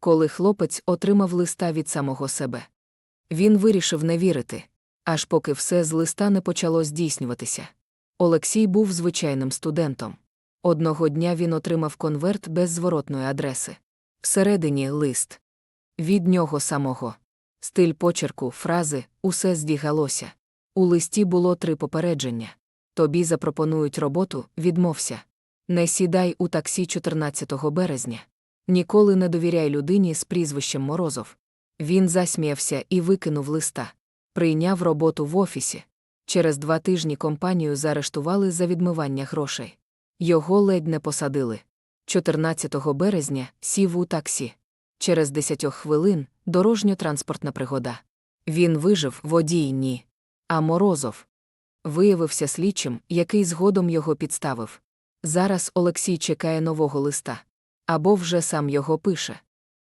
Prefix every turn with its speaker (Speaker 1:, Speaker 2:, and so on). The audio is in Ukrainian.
Speaker 1: коли хлопець отримав листа від самого себе. Він вирішив не вірити, аж поки все з листа не почало здійснюватися. Олексій був звичайним студентом. Одного дня він отримав конверт без зворотної адреси. Всередині лист. Від нього самого. Стиль почерку, фрази, усе здігалося. У листі було три попередження. Тобі запропонують роботу, відмовся. Не сідай у таксі 14 березня. Ніколи не довіряй людині з прізвищем Морозов. Він засміявся і викинув листа. Прийняв роботу в офісі. Через два тижні компанію заарештували за відмивання грошей. Його ледь не посадили. 14 березня сів у таксі. Через 10 хвилин дорожньо-транспортна пригода. Він вижив водій ні. А Морозов виявився слідчим, який згодом його підставив. Зараз Олексій чекає нового листа. Або вже сам його пише.